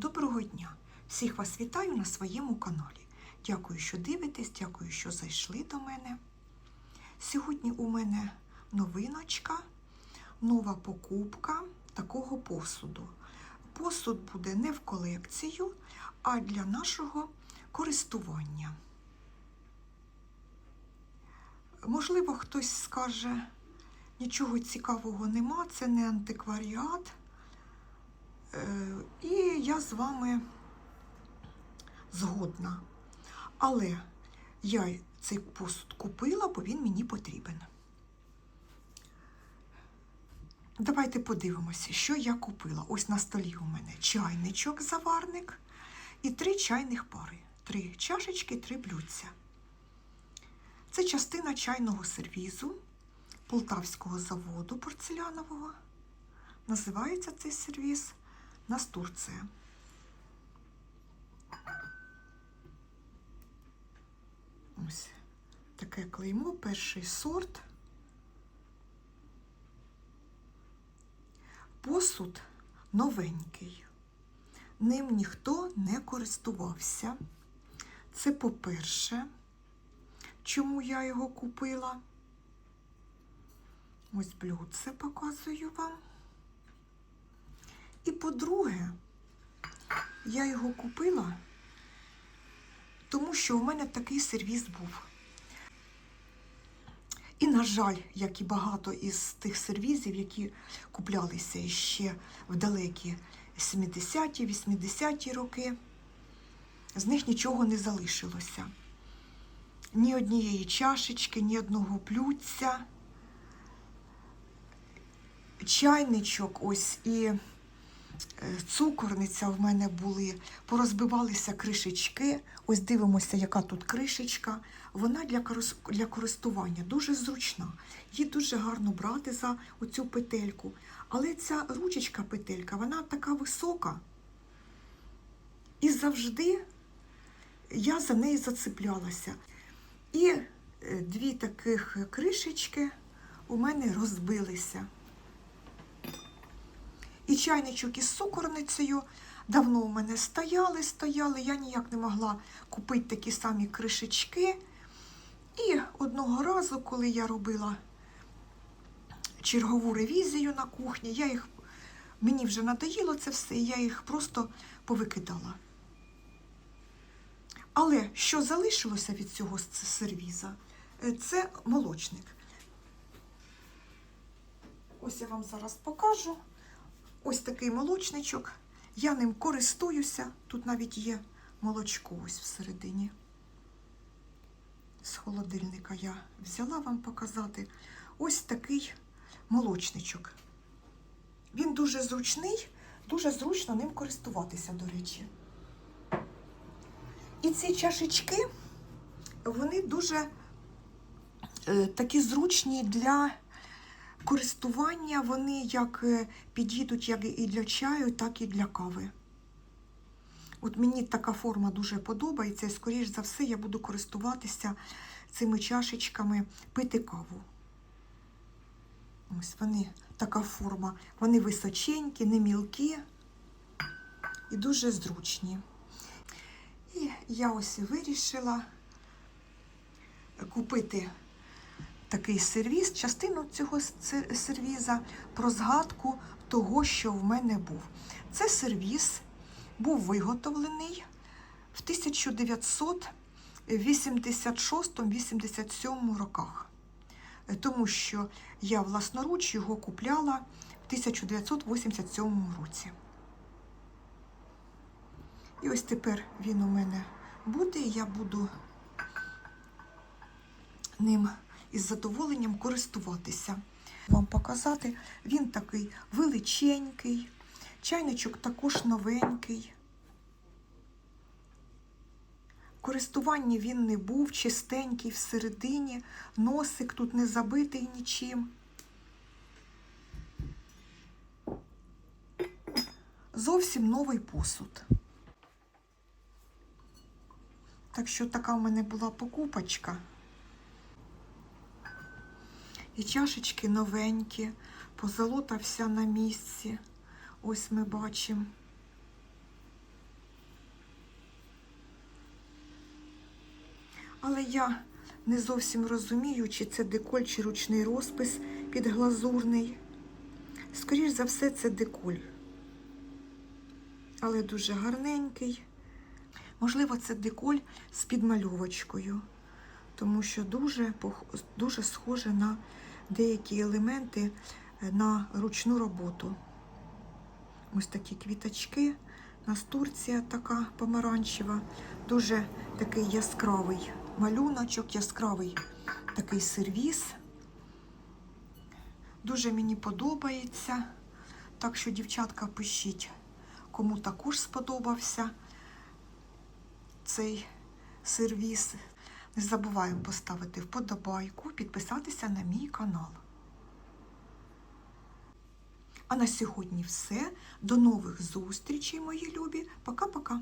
Доброго дня! Всіх вас вітаю на своєму каналі. Дякую, що дивитесь, дякую, що зайшли до мене. Сьогодні у мене новиночка, нова покупка такого посуду. Посуд буде не в колекцію, а для нашого користування. Можливо, хтось скаже, нічого цікавого нема, це не антикваріат. Е, І я з вами згодна. Але я цей посуд купила, бо він мені потрібен. Давайте подивимося, що я купила. Ось на столі у мене чайничок, заварник і три чайних пари. Три чашечки, три блюдця. Це частина чайного сервізу полтавського заводу порцелянового. Називається цей сервіз Настурція. Ось таке клеймо, перший сорт. Посуд новенький. Ним ніхто не користувався. Це по-перше, чому я його купила. Ось блюдце показую вам. І по-друге, я його купила, тому що у мене такий сервіз був. І, на жаль, як і багато із тих сервізів, які куплялися ще в далекі 70-ті, 80-ті роки, з них нічого не залишилося. Ні однієї чашечки, ні одного блюдця. Чайничок ось і цукорниця в мене були, порозбивалися кришечки. Ось дивимося, яка тут кришечка. Вона для для користування дуже зручна. Її дуже гарно брати за оцю петельку. Але ця ручечка петелька, вона така висока. І завжди я за неї зацеплялася. І е, дві таких кришечки у мене розбилися. І чайничок із цукорницею давно у мене стояли, стояли. Я ніяк не могла купити такі самі кришечки. І одного разу, коли я робила чергову ревізію на кухні, я їх, мені вже надоїло це все, і я їх просто повикидала. Але що залишилося від цього сервіза, Е, це молочник. Ось я вам зараз покажу. Ось такий молочничок. Я ним користуюся. Тут навіть є молочко ось всередині. З холодильника я взяла вам показати. Ось такий молочничок. Він дуже зручний, дуже зручно ним користуватися, до речі. І ці чашечки, вони дуже е, такі зручні для користування вони як е, підійдуть як і для чаю, так і для кави. От мені така форма дуже подобається, і, скоріш за все, я буду користуватися цими чашечками, пити каву. Ось вони, така форма. Вони височенькі, не мілкі і дуже зручні. І я ось вирішила купити такий сервіз, частину цього сервіза про згадку того, що в мене був. Це сервіз був виготовлений в 1986-87 роках, Е, тому що я власноруч його купляла в 1987 році. І ось тепер він у мене буде, і я буду ним із задоволенням користуватися. Вам показати, він такий величенький, чайничок також новенький. В користуванні він не був, чистенький всередині, носик тут не забитий нічим. Зовсім новий посуд. Так що така в мене була покупочка. І чашечки новенькі, позолота вся на місці. Ось ми бачимо. Але я не зовсім розумію, чи це деколь, чи ручний розпис підглазурний. Скоріше за все, це деколь. Але дуже гарненький. Можливо, це деколь з підмальовочкою тому що дуже, дуже схоже на деякі елементи е, на ручну роботу. Ось такі квіточки. Настурція така помаранчева, дуже такий яскравий малюночок, яскравий такий сервіс. Дуже мені подобається. Так що, дівчатка, пишіть, кому також сподобався цей сервіс. Не забуваємо поставити вподобайку, підписатися на мій канал. А на сьогодні все. До нових зустрічей, мої любі. Пока-пока.